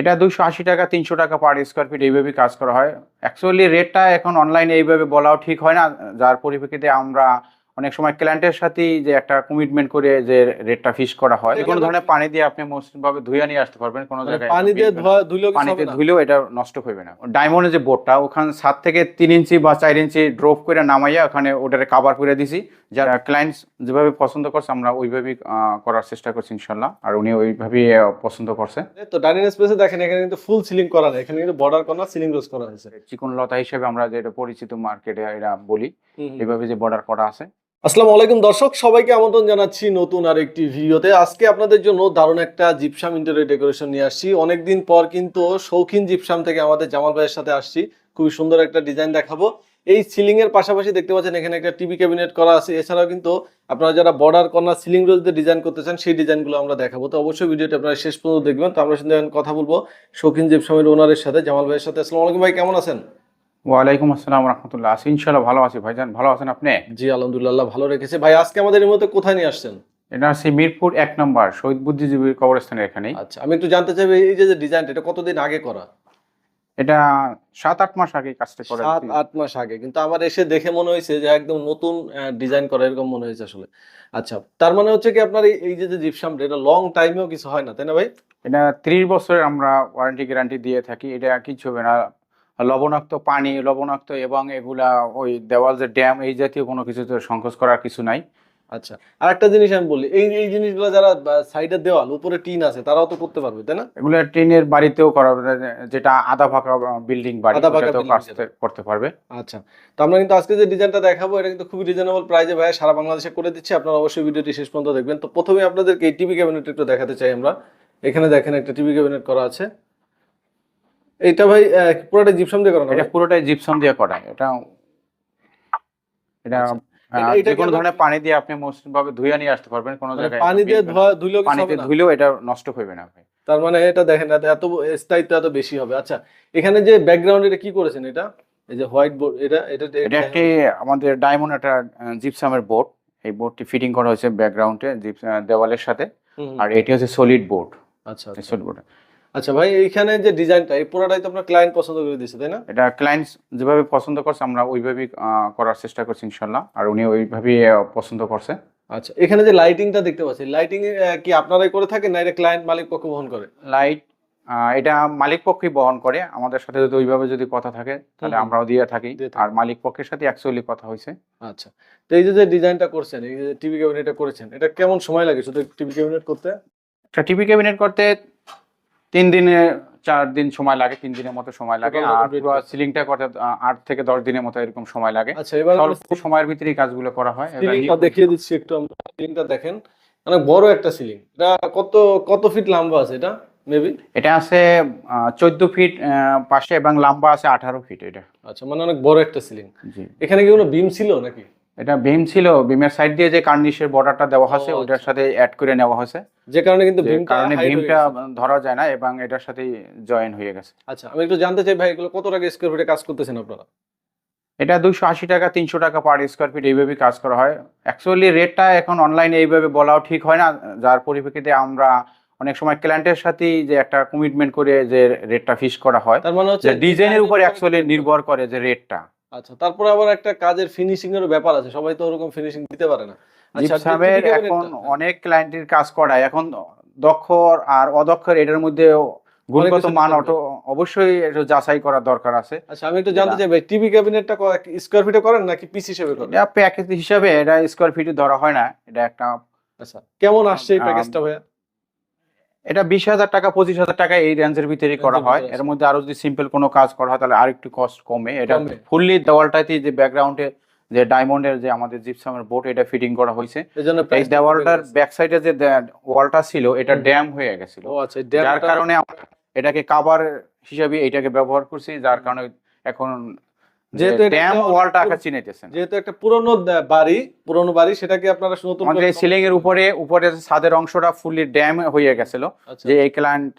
এটা দুশো আশি টাকা, তিনশো টাকা পার স্কোয়ার ফিট এইভাবে কাজ করা হয়। অ্যাকচুয়ালি রেটটা এখন অনলাইনে এইভাবে বলাও ঠিক হয় না। যার পরিপ্রেক্ষিতে আমরা অনেক সময় ক্লায়েন্টের সাথেই যে একটা কমিটমেন্ট করে যে রেটটা ফিক্স করা হয় কোনো ধরনের পানি দিয়ে আপনি মসৃণ ভাবে ধুয়ে নিয়ে আসতে পারবেন কোনো মানে জায়গায় পানি দিয়ে পানিতে? ধুলেও এটা নষ্ট হবে না। ডায়মন্ডের যে বোর্ডটা ওখানে সাত থেকে তিন ইঞ্চি বা চার ইঞ্চি ড্রপ করে নামাইয়া ওখানে ওটারে কাভার করে দিছি। যারা ক্লায়েন্টস যেভাবে পছন্দ করছে আমরা ওইভাবেই করার চেষ্টা করছি ইনশাল্লাহ আর উনি ওইভাবেই পছন্দ করছে। তো ডাইনিং স্পেসে দেখেন এখানে কিন্তু ফুল সিলিং করা নেই। এখানে কিন্তু বর্ডার কর্নার সিলিং রোজ করা হয়েছে। চিকন লতা হিসেবে আমরা যেটা পরিচিত মার্কেটে এটা বলি এইভাবে যে বর্ডার করা আছে। আসসালামু আলাইকুম দর্শক, সবাইকে আমন্ত্রণ জানাচ্ছি নতুন আর একটি ভিডিওতে। আজকে আপনাদের জন্য দারুণ একটা জিপসাম ইন্টেরিয়র ডেকোরেশন নিয়ে আসছি। অনেকদিন পর কিন্তু শৌখিন জিপসাম থেকে আমাদের জামাল ভাইয়ের সাথে আসছি। খুবই সুন্দর একটা ডিজাইন দেখাবো। এই সিলিং এর পাশাপাশি দেখতে পাচ্ছেন, এখানে একটা টিভি ক্যাবিনেট করা আছে। এছাড়াও কিন্তু আপনারা যারা বর্ডার কর্নার সিলিং রোজ দিয়ে ডিজাইন করতে চান, সেই ডিজাইনগুলো আমরা দেখাবো। তো অবশ্যই ভিডিওটা আপনারা শেষ পর্যন্ত দেখবেন। তো আমরা এখন কথা বলব শৌখিন জিপসামের ওনারের সাথে, জামাল ভাইয়ের সাথে। আসসালামু আলাইকুম ভাই, কেমন আছেন? ওয়ালাইকুম আসসালাম রহমতুল্লাহ। আছি ইনশাল্লাহ ভালো আছি ভাইজান ভালো আছেন আপনি? জি আলহামদুলিল্লাহ ভালো রেখেছে। ভাই আজকে আমাদের মধ্যে কোথায় নিয়ে আসছেন? এটা আছে মিরপুর এক নম্বর শহীদ বুদ্ধিজীবী কবরস্থানের এখানেই। আচ্ছা আমি একটু জানতে চাইব এই যে ডিজাইনটা এটা কতদিন আগে করা? এটা সাত আট মাস আগে কাজটা করে সাত আট মাস আগে কিন্তু আমার এসে দেখে মনে হয়েছে যে একদম নতুন ডিজাইন করা এরকম মনে হয়েছে আসলে। আচ্ছা তার মানে হচ্ছে কি আপনার এই- যে জিপসামটা এটা লং টাইমেও কিছু হয় না তাই না ভাই? এটা ত্রিশ বছরের আমরা ওয়ারেন্টি গ্যারান্টি দিয়ে থাকি এটা কিছু হবে না। লবণাক্ত পানি লবণাক্ত এবং এগুলা ওই দেওয়াল যে ড্যাম এই জাতীয় কোনো কিছুতে সংকোচ করার কিছু নাই। আচ্ছা আর একটা জিনিস আমি বলি এই এই জিনিসগুলো যারা সাইডের দেওয়াল উপরে টিন আছে তারাও তো করতে পারবে তাই না? এগুলো ট্রেনের বাড়িতেও করা যেটা আধা ফাঁকা বিল্ডিং বাড়ি আধা ফাঁকা করতে পারবে। আচ্ছা তো আমরা কিন্তু আজকে যে ডিজাইনটা দেখাবো এটা কিন্তু খুবই রিজনেবল প্রাইসে ভাই সারা বাংলাদেশে করে দিচ্ছি আপনারা অবশ্যই ভিডিওটি শেষ পর্যন্ত দেখবেন। তো প্রথমে আপনাদেরকে এই টিভি ক্যাবিনেট একটু দেখাতে চাই আমরা। এখানে দেখেন একটা টিভি ক্যাবিনেট করা আছে। এইটা ভাই পুরোটা জিপসাম দিয়ে করা এটা? পুরোটাই জিপসাম দিয়ে করা এটা এটা আচ্ছা। এটা- এটা যে কোনো ধরনের পানি দিয়ে আপনি মসৃণ ভাবে ধুয়ে নিয়ে আসতে পারবেন কোনো মানে জায়গায় পানি দিয়ে ধোয়া ধুলেও কিছু পানিতে ধুলেও এটা নষ্ট হবে না ভাই। তার মানে এটা দেখেন এত এত স্থায়িত্ব এত বেশি হবে। আচ্ছা এখানে যে ব্যাকগ্রাউন্ড এটা কি করেছেন এটা? এই যে হোয়াইট বোর্ড এটা এটা এটা একটি আমাদের ডায়মন্ড একটা জিপসামের বোর্ড এই বোর্ডটি ফিটিং করা হয়েছে ব্যাকগ্রাউন্ডে দেওয়ালের সাথে। আর এটি হচ্ছে সলিড বোর্ড আচ্ছা আচ্ছা। সলিড বোর্ড আচ্ছা ভাই এইখানে যে ডিজাইনটা এই পুরোটাই তো আপনার ক্লায়েন্ট পছন্দ করে দিয়েছে তাই না? এটা ক্লায়েন্ট যেভাবে পছন্দ করছে আমরা ওইভাবেই করার চেষ্টা করছি ইনশাল্লাহ আর উনি ওইভাবেই পছন্দ করছে। আচ্ছা এখানে যে লাইটিংটা দেখতে পাচ্ছি লাইটিং কি আপনারাই করে থাকেন না এটা ক্লায়েন্ট মালিক পক্ষ বহন করে? লাইট এটা মালিক পক্ষই বহন করে। আমাদের সাথে যদি ওইভাবে যদি কথা থাকে তাহলে আমরাও দিয়ে থাকি। আর মালিক পক্ষের সাথে অ্যাকচুয়ালি কথা হয়েছে। আচ্ছা তো এই যে যে ডিজাইনটা করছেন এই যে টিভি ক্যাবিনেটটা করেছেন এটা কেমন সময় লাগে শুধু টিভি ক্যাবিনেট করতে? একটা টিভি ক্যাবিনেট করতে তিন দিনে চার দিন সময় লাগে তিন দিনের মতো সময় লাগে। আর পুরো সিলিংটা করতে আট থেকে দশ দিনের মতো এরকম সময় লাগে। আচ্ছা এবার সময়ের ভিতরেই কাজগুলো করা হয়। সিলিংটা দেখিয়ে দিচ্ছি একটু সিলিংটা দেখেন অনেক বড় একটা সিলিং এটা কত কত ফিট লম্বা আছে এটা? মেবি এটা আছে চোদ্দ ফিট পাশে এবং লম্বা আছে আঠারো ফিট এটা। আচ্ছা মানে অনেক বড় একটা সিলিং এখানে কি কোনো বিম ছিল নাকি? এটা বিম ছিল বিমের সাইড দিয়ে যে কার্নিশের বর্ডারটা দেওয়া হয়েছে ওটার আচ্ছা। সাথে অ্যাড করে নেওয়া হয়েছে। যে কারণে কিন্তু কারণে ভীমটা ধরা যায় না এবং এটার সাথে জয়েন হয়ে গেছে। আচ্ছা আমি একটু জানতে চাই ভাই এগুলো কত টাকা স্কোয়ার ফিটে কাজ করতেছেন আপনারা? এটা দুশো আশি টাকা তিনশো টাকা পার স্কোয়ার ফিট এইভাবেই কাজ করা হয়। অ্যাকচুয়ালি রেটটা এখন অনলাইনে এইভাবে বলাও ঠিক হয় না। যার পরিপ্রেক্ষিতে আমরা অনেক সময় ক্লায়েন্টের সাথেই যে একটা কমিটমেন্ট করে যে রেটটা ফিক্স করা হয়। তার মানে হচ্ছে ডিজাইনের উপর অ্যাকচুয়ালি নির্ভর করে যে রেটটা আচ্ছা তারপরে আবার একটা কাজের ফিনিশিং এর ব্যাপার আছে সবাই তো ওরকম ফিনিশিং দিতে পারে না। আচ্ছা জিপসামের এখন অনেক ক্লায়েন্টের কাজ করায় এখন দক্ষ আর অদক্ষর এটার মধ্যে গুণগত মান অটো অবশ্যই একটু যাচাই করার দরকার আছে। আচ্ছা আমি একটু জানতে চাই ভাই টিভি ক্যাবিনেটটা স্কোয়ার ফিটে করেন নাকি পিস হিসেবে করেন? এটা প্যাকেজ হিসাবে এটা স্কোয়ার ফিটে ধরা হয় না এটা একটা আচ্ছা কেমন আসছে এই প্যাকেজটা ভাইয়া? এটা বিশ হাজার টাকা পঁচিশ হাজার টাকা এই রেঞ্জের ভিতরেই করা হয়। এর মধ্যে আরও যদি সিম্পল কোনো কাজ করা হয় তাহলে আর একটু কস্ট কমে। এটা ফুললি দেওয়ালটাতে যে ব্যাকগ্রাউন্ডে যে ডায়মন্ডের যে আমাদের জিপসামের বোর্ড এটা ফিটিং করা হয়েছে। এই দেওয়ালটার ব্যাক সাইডে যে ওয়ালটা ছিল এটা ড্যাম হয়ে গেছিল। আচ্ছা যার কারণে এটাকে কাভার হিসাবে এটাকে ব্যবহার করছি যার কারণে এখন যেহেতু ড্যাম ওয়ালটা আঁকা চিনাইতেছেন যেহেতু একটা পুরনো বাড়ি পুরনো বাড়ি সেটাকে আপনারা নতুন আমাদের সিলিং এর উপরে উপরে ছাদের অংশটা ফুললি ড্যাম হয়ে গেছিল আচ্ছা। যে এই ক্লায়েন্ট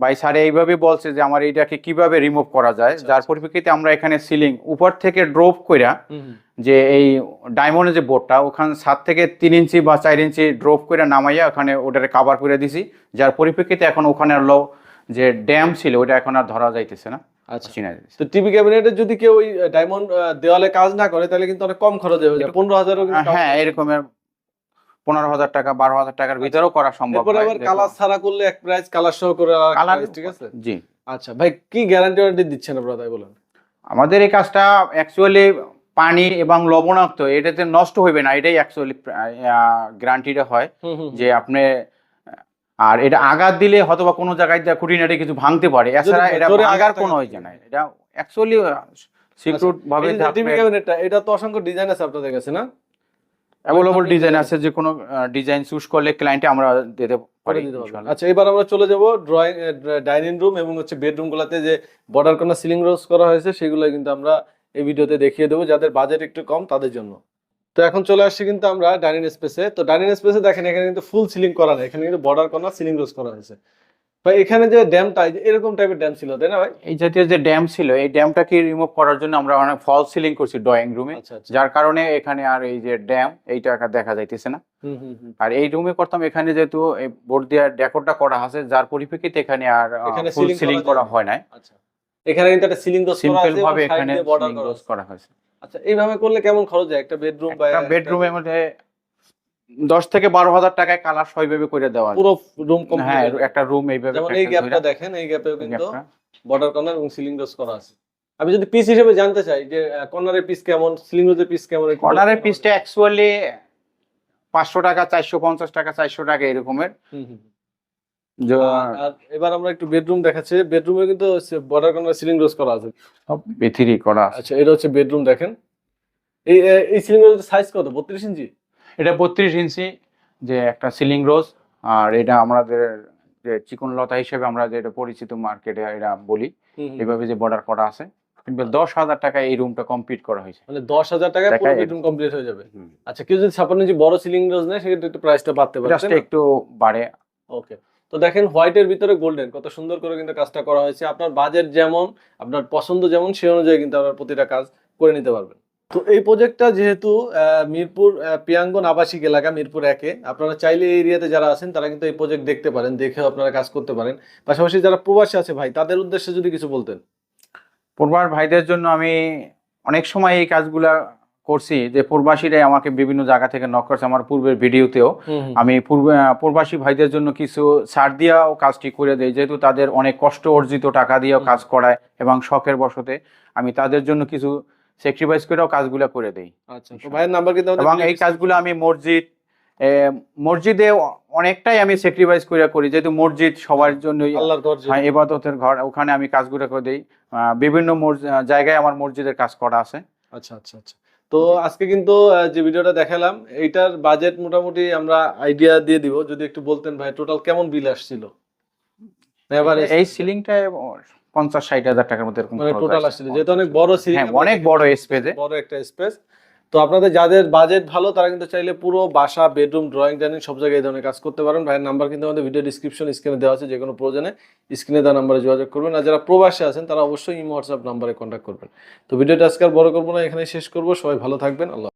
ভাই স্যার এইভাবে বলছে যে আমার এইটাকে কীভাবে রিমুভ করা যায়। আচ্ছা, যার আচ্ছা। পরিপ্রেক্ষিতে আমরা এখানে সিলিং উপর থেকে ড্রপ কইরা। যে এই ডায়মন্ডের যে বোর্ডটা ওখানে সাত থেকে তিন ইঞ্চি বা চার ইঞ্চি ড্রপ করে নামাইয়া ওখানে ওটারে কাভার করে দিছি। যার পরিপ্রেক্ষিতে এখন ওখানে লো যে ড্যাম ছিল ওটা এখন আর ধরা যাইতেছে না। আচ্ছা। তো টিভি যদি কেউ ওই ডায়মন্ড দেওয়ালে কাজ না করে তাহলে কিন্তু অনেক কম খরচে যায় পনেরো হাজারও হ্যাঁ এরকমের পনেরো হাজার টাকা বারো হাজার টাকার ভিতরেও করা সম্ভব আবার কালার ছাড়া করলে এক প্রাইস কালার সহ করে কালার ঠিক আছে? জি। আচ্ছা ভাই কি গ্যারান্টি ওয়ারেন্টি দিচ্ছেন আপনারা তাই বলেন? আমাদের এই কাজটা অ্যাকচুয়ালি পানি এবং লবণাক্ত এটাতে নষ্ট হইবে না এটাই অ্যাকচুয়ালি গ্যারান্টিটা হয় যে আপনি আর এটা আঘাত দিলে হয়তোবা কোনো জায়গায় খুঁটিনাটি কিছু ভাঙতে পারে। এছাড়া এটা ভাঙার কোনো আঘাত হয়ে না এটা অ্যাকচুয়ালি সিকিউর ভাবে এটা তো অসংখ্য ডিজাইন আছে আপনাদের কাছে না? অ্যাভেলেবল ডিজাইন আছে যে কোনো ডিজাইন চুজ করলে ক্লায়েন্টে আমরা দিতে পারি। আচ্ছা এবার আমরা চলে যাব ড্রয়িং ডাইনিং রুম এবং হচ্ছে বেডরুম গুলাতে যে বর্ডার কর্নার সিলিং রোজ করা হয়েছে সেগুলো কিন্তু আমরা এই ভিডিওতে দেখিয়ে দেবো যাদের বাজেট একটু কম তাদের জন্য। তো এখন চলে আসছি কিন্তু আমরা ডাইনিং স্পেসে। তো ডাইনিং স্পেসে দেখেন এখানে কিন্তু ফুল সিলিং করা নেই। এখানে কিন্তু বর্ডার কর্নার সিলিং রোজ করা হয়েছে। ভাই এখানে যে ড্যামটা এরকম টাইপের ড্যাম ছিল তাই না ভাই? এই জাতীয় যে ড্যাম ছিল এই ড্যামটাকে রিমুভ করার জন্য আমরা অনেক ফল সিলিং করছি ড্রয়িং রুমে আচ্ছা আচ্ছা। যার কারণে এখানে আর এই যে ড্যাম এইটা দেখা যাইতেছে না। আর এই রুমে করতাম এখানে যেহেতু বোর্ড দিয়ে ডেকোরটা করা আছে যার পরিপ্রেক্ষিতে এখানে আর ফুল সিলিং করা করা না। হয় নাই। আচ্ছা। এখানে কিন্তু একটা সিলিং সিম্পল ভাবে এখানে করা। করা হয়েছে। আচ্ছা এইভাবে করলে কেমন খরচ যায় একটা বেডরুম বা একটা বেডরুমের মধ্যে দশ থেকে বারো হাজার টাকায় কালার সইভাবে করে দেওয়া। পুরো রুম হ্যাঁ একটা রুম এইভাবে যেমন এই গ্যাপটা দেখেন এই গ্যাপেও কিন্তু বর্ডার কর্নার এবং সিলিং রোজ করা আছে। আমি যদি পিস হিসেবে জানতে চাই যে কর্নারের পিস কেমন সিলিং রোজের পিস কেমন কর্নারের পিসটা অ্যাকচুয়ালি পাঁচশো টাকা চারশো পঞ্চাশ টাকা চারশো টাকা এরকমের হুম, হুম। যে আর- আর এবার আমরা একটু বেডরুম দেখাচ্ছি। বেডরুমে কিন্তু বর্ডার কর্নার সিলিং রোজ করা আছে। সব বেথিরি করা আছে। আচ্ছা এটা হচ্ছে বেডরুম দেখেন। এই এই সিলিং রোজের সাইজ কত? বত্রিশ ইঞ্চি? এটা বত্রিশ ইঞ্চি যে একটা সিলিং রোজ আর এটা আমাদের যে চিকন লতা হিসেবে আমরা যেটা পরিচিত মার্কেটে এটা বলি। এইভাবে যে বর্ডার করা আছে। কিন্তু দশ হাজার টাকা এই রুমটা কমপ্লিট করা হয়েছে। মানে দশ হাজার টাকায় পুরো বেডরুম কমপ্লিট হয়ে যাবে। আচ্ছা কেউ যদি ছাপান্ন ইঞ্চি বড় সিলিং রোজ নেয় সেক্ষেত্রে একটু প্রাইসটা বাড়তে পারে একটু বাড়ে। ওকে তো দেখেন হোয়াইটের ভিতরে গোল্ডেন, কত সুন্দর করে কিন্তু কাজটা করা হয়েছে। আপনার বাজেট যেমন, আপনার পছন্দ যেমন সেই অনুযায়ী কিন্তু আপনার প্রতিটা কাজ করে নিতে পারবেন। তো এই প্রজেক্টটা যেহেতু মিরপুর পিয়াঙ্গন আবাসিক এলাকা, মিরপুর একে, আপনারা চাইলে এই এরিয়াতে যারা আছেন, তারা কিন্তু এই প্রজেক্ট দেখতে পারেন, দেখেও আপনারা কাজ করতে পারেন। পাশাপাশি যারা প্রবাসী আছে ভাই, তাদের উদ্দেশ্যে যদি কিছু বলতেন। পূর্বার ভাইদের জন্য আমি অনেক সময় এই কাজগুলা করছি যে প্রবাসীরাই আমাকে বিভিন্ন জায়গা থেকে নক করছে আমার পূর্বের ভিডিওতেও। আমি পূর্বে প্রবাসী ভাইদের জন্য কিছু ছাড় দিয়েও কাজটি করে দেয় যেহেতু তাদের অনেক কষ্ট অর্জিত টাকা দিয়েও কাজ করায় এবং শখের বশতে আমি তাদের জন্য কিছু স্যাক্রিফাইস করেও কাজগুলো করে দেই। আচ্ছা এবং এই কাজগুলো আমি মসজিদ মসজিদে অনেকটাই আমি স্যাক্রিফাইস করে করি যেহেতু মসজিদ সবার জন্য ঘর হ্যাঁ এবাদতের ঘর ওখানে আমি কাজগুলো করে দিই। বিভিন্ন জায়গায় আমার মসজিদের কাজ করা আছে। আচ্ছা আচ্ছা আচ্ছা। তো আজকে কিন্তু যে ভিডিওটা দেখালাম এইটার বাজেট মোটামুটি আমরা আইডিয়া দিয়ে দিব। যদি একটু বলতেন ভাই টোটাল কেমন বিল আসছিল? এবারে এই সিলিংটা পঞ্চাশ ষাট হাজার টাকার মধ্যে এরকম মানে টোটাল আসছে। আসছিল যেহেতু অনেক বড় সিলিং হ্যাঁ অনেক বড় স্পেসে বড় একটা স্পেস তো আপনাদের যাদের বাজেট ভালো, তারা কিন্তু চাইলে পুরো বাসা বেডরুম ড্রয়িং ডাইনিং সব জায়গায় এই ধরনের কাজ করতে পারেন। ভাইয়ের নাম্বার কিন্তু আমাদের ভিডিও ডিসক্রিপশন স্ক্রিনে দেওয়া আছে যে কোনো প্রয়োজনে স্ক্রিনে দেওয়া নাম্বারে যোগাযোগ করবেন। আর যারা প্রবাসে আছেন, তারা অবশ্যই ইমো হোয়াটসঅ্যাপ নাম্বারে কন্ট্যাক্ট করবেন। তো ভিডিওটা আজকে আর বড় করব না এখানে শেষ করব। সবাই ভালো থাকবেন। আল্লাহ